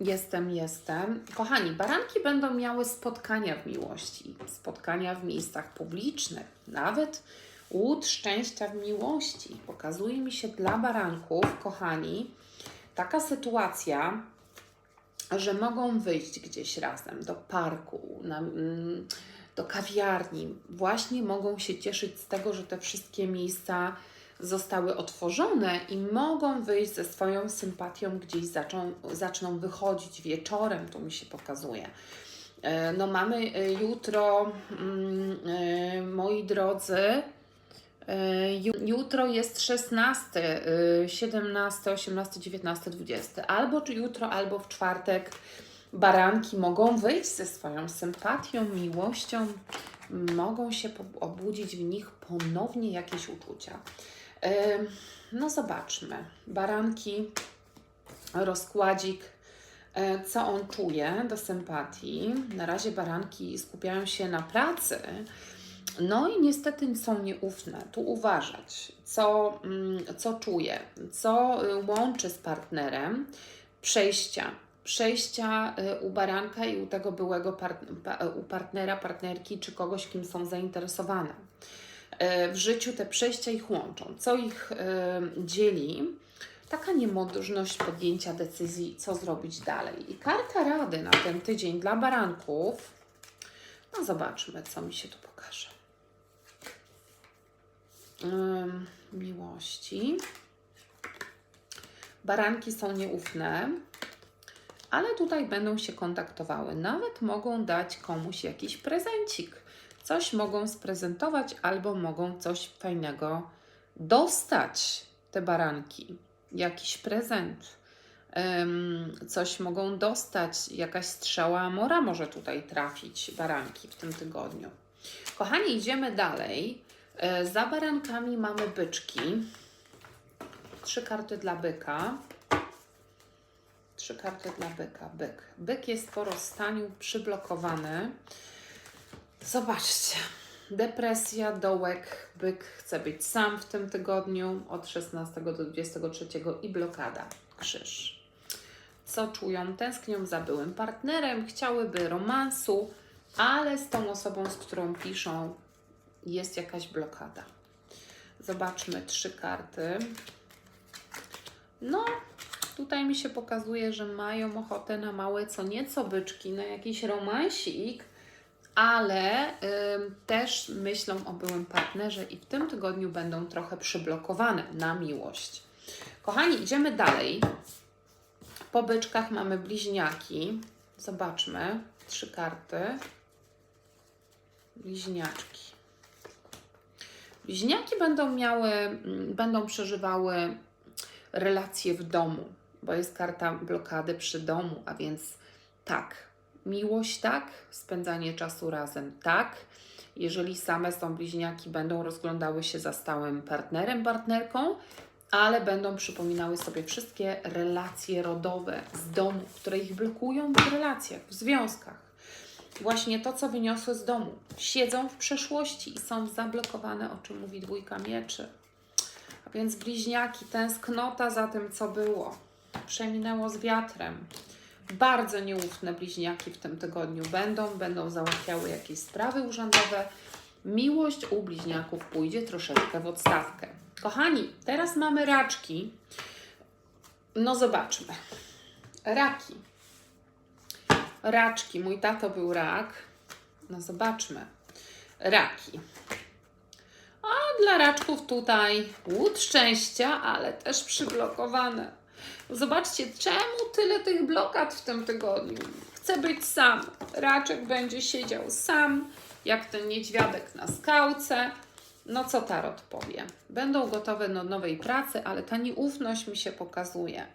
Jestem, jestem. Kochani, baranki będą miały spotkania w miłości, spotkania w miejscach publicznych, nawet łód szczęścia w miłości. Pokazuje mi się dla baranków, kochani, taka sytuacja, że mogą wyjść gdzieś razem do parku, na, mm, do kawiarni. Właśnie mogą się cieszyć z tego, że te wszystkie miejsca zostały otworzone i mogą wyjść ze swoją sympatią gdzieś zaczą, zaczną wychodzić wieczorem, to mi się pokazuje. E, No mamy e, jutro, mm, e, moi drodzy, ju- jutro jest 16, e, 17, 18, 19, 20. Albo czy jutro, albo w czwartek baranki mogą wyjść ze swoją sympatią, miłością, mogą się obudzić w nich ponownie jakieś uczucia. No zobaczmy. Baranki, rozkładzik, e, co on czuje do sympatii. Na razie baranki skupiają się na pracy. No i niestety są nieufne. Tu uważać, co, mm, co czuje, co y, łączy z partnerem. Przejścia. Przejścia y, u baranka i u tego byłego partnera, partnerki, czy kogoś, kim są zainteresowane w życiu te przejścia ich łączą. Co ich e, dzieli? Taka niemożność podjęcia decyzji, co zrobić dalej. I karta rady na ten tydzień dla baranków. No zobaczmy, co mi się tu pokaże. Miłości. Baranki są nieufne, ale tutaj będą się kontaktowały. Nawet mogą dać komuś jakiś prezencik coś mogą sprezentować albo mogą coś fajnego dostać te baranki. Jakiś prezent, coś mogą dostać, jakaś strzała amora może tutaj trafić baranki w tym tygodniu. Kochani, idziemy dalej. E, Za barankami mamy byczki. Trzy karty dla byka. Trzy karty dla byka. Byk. Byk jest po rozstaniu przyblokowany. Zobaczcie. Depresja, dołek, byk chce być sam w tym tygodniu od 16 do 23 i blokada, krzyż. Co czują? Tęsknią za byłym partnerem, chciałyby romansu, ale z tą osobą, z którą piszą, jest jakaś blokada. Zobaczmy trzy karty. No, tutaj mi się pokazuje, że mają ochotę na małe co nieco byczki, na jakiś romansik, ale ym, też myślą o byłym partnerze i w tym tygodniu będą trochę przyblokowane na miłość. Kochani, idziemy dalej. Po byczkach mamy bliźniaki. Zobaczmy. Trzy karty. Bliźniaczki. Bliźniaki będą miały, mm, będą przeżywały relacje w domu, bo jest karta blokady przy domu, a więc tak, miłość tak, spędzanie czasu razem tak. Jeżeli same są bliźniaki, będą rozglądały się za stałym partnerem, partnerką, ale będą przypominały sobie wszystkie relacje rodowe z domu, które ich blokują w relacjach, w związkach. Właśnie to, co wyniosły z domu. Siedzą w przeszłości i są zablokowane, o czym mówi dwójka mieczy. A więc bliźniaki, tęsknota za tym, co było, przeminęło z wiatrem. Bardzo nieufne bliźniaki w tym tygodniu będą, będą załatwiały jakieś sprawy urzędowe. Miłość u bliźniaków pójdzie troszeczkę w odstawkę. Kochani, teraz mamy raczki. No zobaczmy. Raki. Raczki. Mój tato był rak. No zobaczmy. Raki. A dla raczków tutaj łód szczęścia, ale też przyblokowane. Zobaczcie, czemu tyle tych blokad w tym tygodniu? Chcę być sam. Raczek będzie siedział sam, jak ten niedźwiadek na skałce. No co tarot powie? Będą gotowe do nowej pracy, ale ta nieufność mi się pokazuje.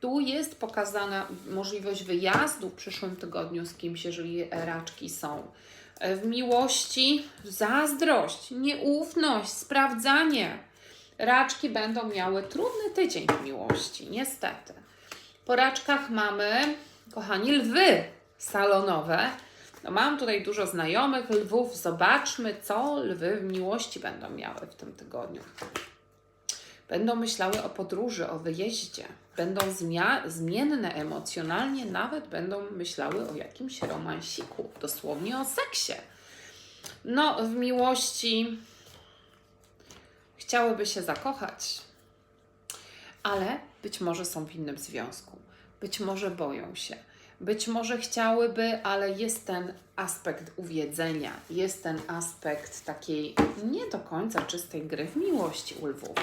Tu jest pokazana możliwość wyjazdu w przyszłym tygodniu z kimś, jeżeli raczki są. W miłości zazdrość, nieufność, sprawdzanie. Raczki będą miały trudny tydzień w miłości, niestety. Po raczkach mamy, kochani, lwy salonowe. No mam tutaj dużo znajomych lwów. Zobaczmy, co lwy w miłości będą miały w tym tygodniu. Będą myślały o podróży, o wyjeździe. Będą zmienne emocjonalnie, nawet będą myślały o jakimś romansiku, dosłownie o seksie. No, w miłości chciałyby się zakochać, ale być może są w innym związku, być może boją się, być może chciałyby, ale jest ten aspekt uwiedzenia, jest ten aspekt takiej nie do końca czystej gry w miłości u lwów.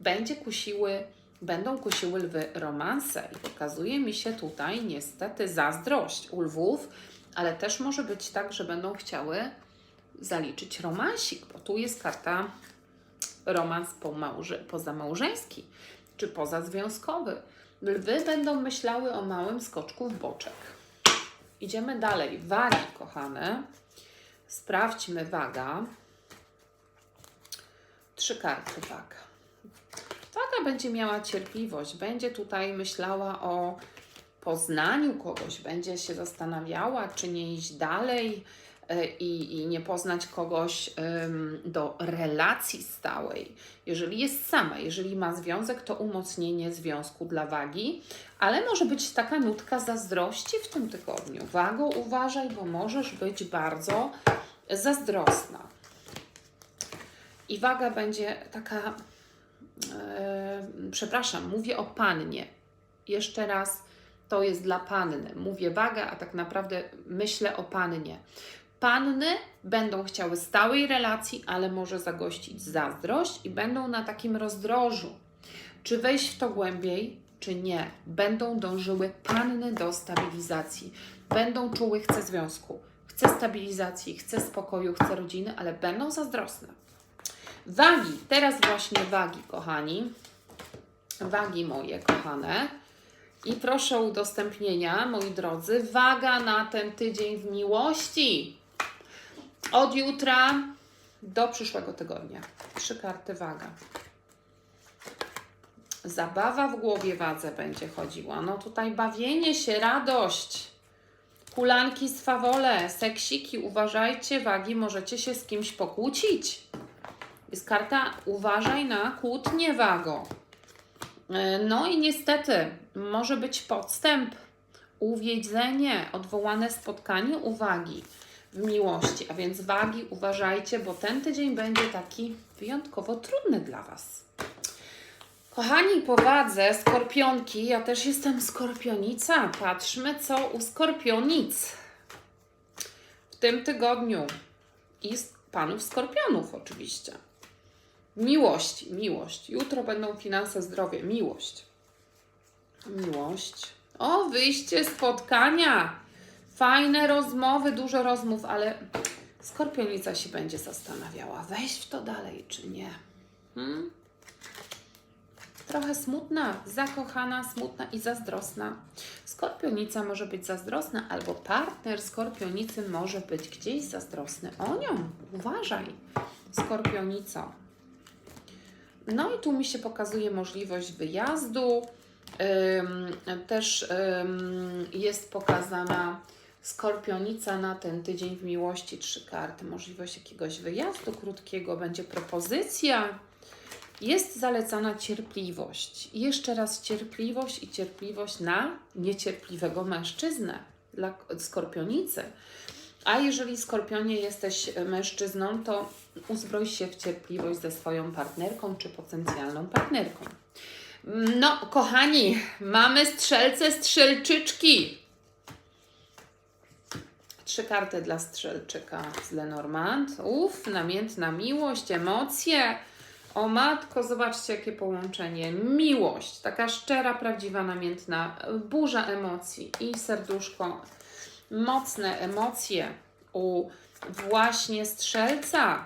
Będzie kusiły, będą kusiły lwy romanse i pokazuje mi się tutaj niestety zazdrość u lwów, ale też może być tak, że będą chciały zaliczyć romansik, bo tu jest karta romans pomałże- pozamałżeński czy pozazwiązkowy. Lwy będą myślały o małym skoczku w boczek. Idziemy dalej. Wagi, kochane. Sprawdźmy waga. Trzy karty waga. Waga będzie miała cierpliwość, będzie tutaj myślała o poznaniu kogoś, będzie się zastanawiała, czy nie iść dalej i, i nie poznać kogoś do relacji stałej. Jeżeli jest sama, jeżeli ma związek, to umocnienie związku dla wagi, ale może być taka nutka zazdrości w tym tygodniu. Wago, uważaj, bo możesz być bardzo zazdrosna. I waga będzie taka, e, przepraszam, mówię o pannie. Jeszcze raz, to jest dla panny. Mówię waga, a tak naprawdę myślę o pannie. Panny będą chciały stałej relacji, ale może zagościć zazdrość i będą na takim rozdrożu. Czy wejść w to głębiej, czy nie? Będą dążyły panny do stabilizacji. Będą czuły, chcę związku, chcę stabilizacji, chcę spokoju, chcę rodziny, ale będą zazdrosne. Wagi, teraz właśnie wagi, kochani. Wagi moje kochane. I proszę udostępnienia, moi drodzy. Waga na ten tydzień w miłości. Od jutra do przyszłego tygodnia. Trzy karty waga. Zabawa w głowie wadze będzie chodziła. No tutaj bawienie się, radość. Kulanki z fawole, seksiki. Uważajcie, wagi, możecie się z kimś pokłócić. Jest karta uważaj na kłótnie wago. E, No i niestety może być podstęp, uwiedzenie, odwołane spotkanie uwagi w miłości. A więc wagi uważajcie, bo ten tydzień będzie taki wyjątkowo trudny dla Was. Kochani, po wadze skorpionki, ja też jestem skorpionica. Patrzmy, co u skorpionic w tym tygodniu i panów skorpionów oczywiście. Miłość, miłość. Jutro będą finanse, zdrowie, miłość. Miłość. O, wyjście, spotkania. Fajne rozmowy, dużo rozmów, ale skorpionica się będzie zastanawiała, wejść w to dalej, czy nie. Hmm? Trochę smutna, zakochana, smutna i zazdrosna. Skorpionica może być zazdrosna, albo partner skorpionicy może być gdzieś zazdrosny o nią. Uważaj, skorpionico. No i tu mi się pokazuje możliwość wyjazdu. Ym, też ym, jest pokazana skorpionica na ten tydzień w miłości. Trzy karty. Możliwość jakiegoś wyjazdu krótkiego, będzie propozycja. Jest zalecana cierpliwość. Jeszcze raz cierpliwość i cierpliwość na niecierpliwego mężczyznę dla skorpionicy. A jeżeli skorpionie jesteś mężczyzną, to uzbroj się w cierpliwość ze swoją partnerką czy potencjalną partnerką. No, kochani, mamy strzelce strzelczyczki. Trzy karty dla strzelczyka z Lenormand. Uff, namiętna miłość, emocje. O matko, zobaczcie jakie połączenie. Miłość, taka szczera, prawdziwa, namiętna, burza emocji i serduszko. Mocne emocje u właśnie strzelca.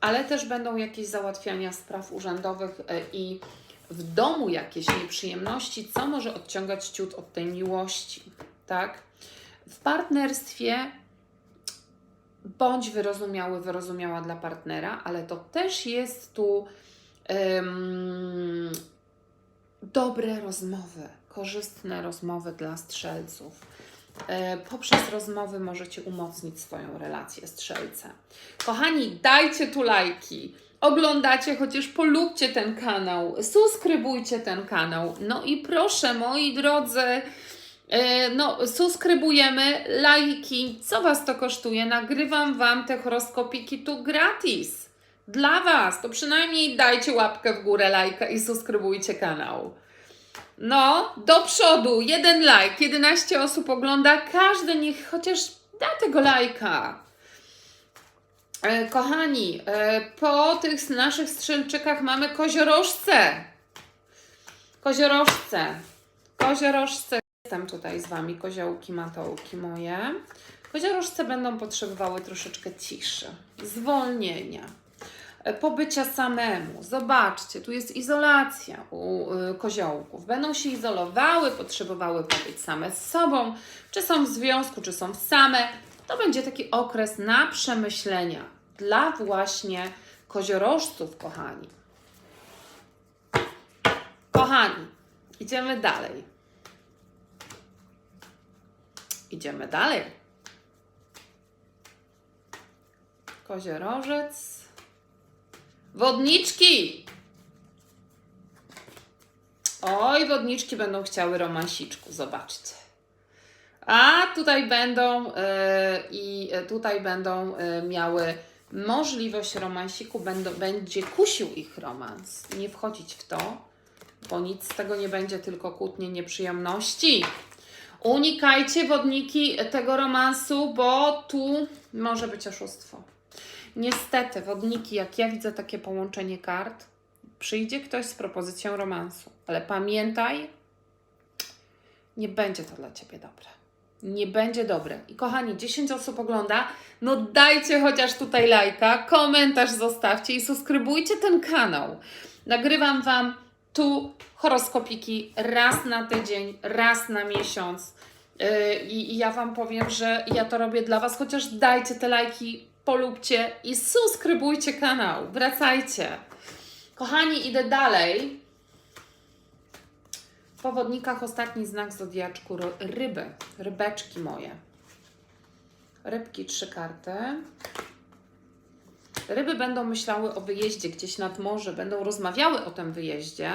Ale też będą jakieś załatwiania spraw urzędowych e, i w domu jakieś nieprzyjemności, co może odciągać ciut od tej miłości, tak? W partnerstwie bądź wyrozumiały, wyrozumiała dla partnera, ale to też jest tu em, dobre rozmowy, korzystne rozmowy dla strzelców. E, Poprzez rozmowy możecie umocnić swoją relację strzelce. Kochani, dajcie tu lajki, oglądacie, chociaż polubcie ten kanał, subskrybujcie ten kanał. No i proszę, moi drodzy, no, subskrybujemy, lajki, co Was to kosztuje? Nagrywam Wam te horoskopiki tu gratis. Dla Was, to przynajmniej dajcie łapkę w górę, lajka i subskrybujcie kanał. No, do przodu, jeden like, 11 osób ogląda, każdy niech chociaż da tego lajka. E, kochani, e, po tych naszych strzelczykach mamy koziorożce. Koziorożce. Koziorożce. Jestem tutaj z Wami, koziołki, matołki moje. Koziorożce będą potrzebowały troszeczkę ciszy, zwolnienia, e, pobycia samemu. Zobaczcie, tu jest izolacja u y, koziołków. Będą się izolowały, potrzebowały pobyć same z sobą, czy są w związku, czy są same. To będzie taki okres na przemyślenia dla właśnie koziorożców, kochani. Kochani, idziemy dalej. Idziemy dalej. Koziorożec. Wodniczki! Oj, wodniczki będą chciały romansiczku, zobaczcie. A tutaj będą e, i tutaj będą e, miały możliwość romansiku, będą, będzie kusił ich romans. Nie wchodzić w to, bo nic z tego nie będzie, tylko kłótnie, nieprzyjemności. Unikajcie wodniki tego romansu, bo tu może być oszustwo. Niestety, wodniki, jak ja widzę takie połączenie kart, przyjdzie ktoś z propozycją romansu, ale pamiętaj, nie będzie to dla Ciebie dobre. Nie będzie dobre. I kochani, 10 osób ogląda, no dajcie chociaż tutaj lajka, komentarz zostawcie i subskrybujcie ten kanał. Nagrywam Wam tu horoskopiki raz na tydzień, raz na miesiąc. Yy, I, ja Wam powiem, że ja to robię dla Was, chociaż dajcie te lajki, polubcie i subskrybujcie kanał. Wracajcie. Kochani, idę dalej. W powodnikach ostatni znak zodiaczku ryby, rybeczki moje. Rybki trzy karty. Ryby będą myślały o wyjeździe gdzieś nad morze, będą rozmawiały o tym wyjeździe,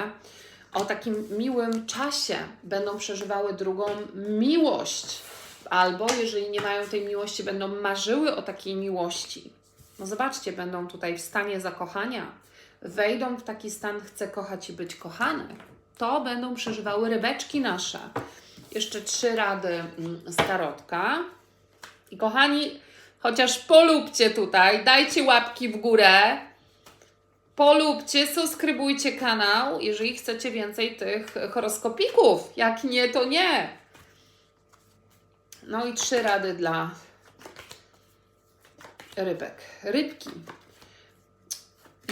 o takim miłym czasie, będą przeżywały drugą miłość. Albo jeżeli nie mają tej miłości, będą marzyły o takiej miłości. No zobaczcie, będą tutaj w stanie zakochania, wejdą w taki stan, chcę kochać i być kochany. To będą przeżywały rybeczki nasze. Jeszcze trzy rady mm, starotka. I kochani, chociaż polubcie tutaj, dajcie łapki w górę, polubcie, subskrybujcie kanał, jeżeli chcecie więcej tych horoskopików. Jak nie, to nie. No i trzy rady dla rybek. Rybki.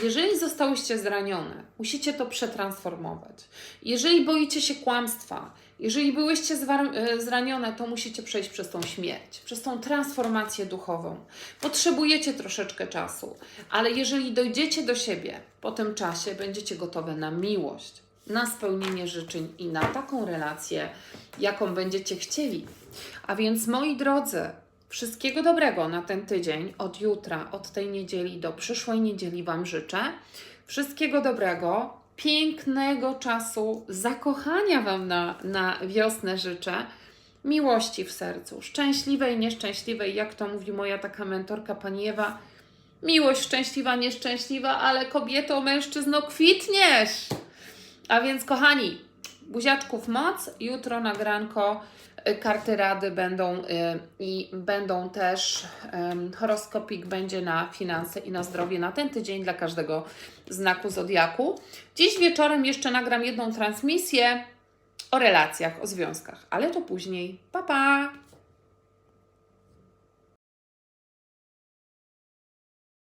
Jeżeli zostałyście zranione, musicie to przetransformować. Jeżeli boicie się kłamstwa, jeżeli byłyście e, zranione, to musicie przejść przez tą śmierć, przez tą transformację duchową. Potrzebujecie troszeczkę czasu, ale jeżeli dojdziecie do siebie po tym czasie, będziecie gotowe na miłość, na spełnienie życzeń i na taką relację, jaką będziecie chcieli. A więc, moi drodzy, wszystkiego dobrego na ten tydzień, od jutra, od tej niedzieli do przyszłej niedzieli Wam życzę. Wszystkiego dobrego, pięknego czasu, zakochania Wam na, na wiosnę życzę, miłości w sercu, szczęśliwej, nieszczęśliwej, jak to mówi moja taka mentorka pani Ewa. Miłość szczęśliwa, nieszczęśliwa, ale kobieto, mężczyzno, kwitniesz! A więc, kochani, buziaczków moc, jutro nagranko karty rady będą y, i będą też horoskopik będzie na finanse i na zdrowie na ten tydzień dla każdego znaku zodiaku. Dziś wieczorem jeszcze nagram jedną transmisję o relacjach, o związkach, ale to później. Pa pa!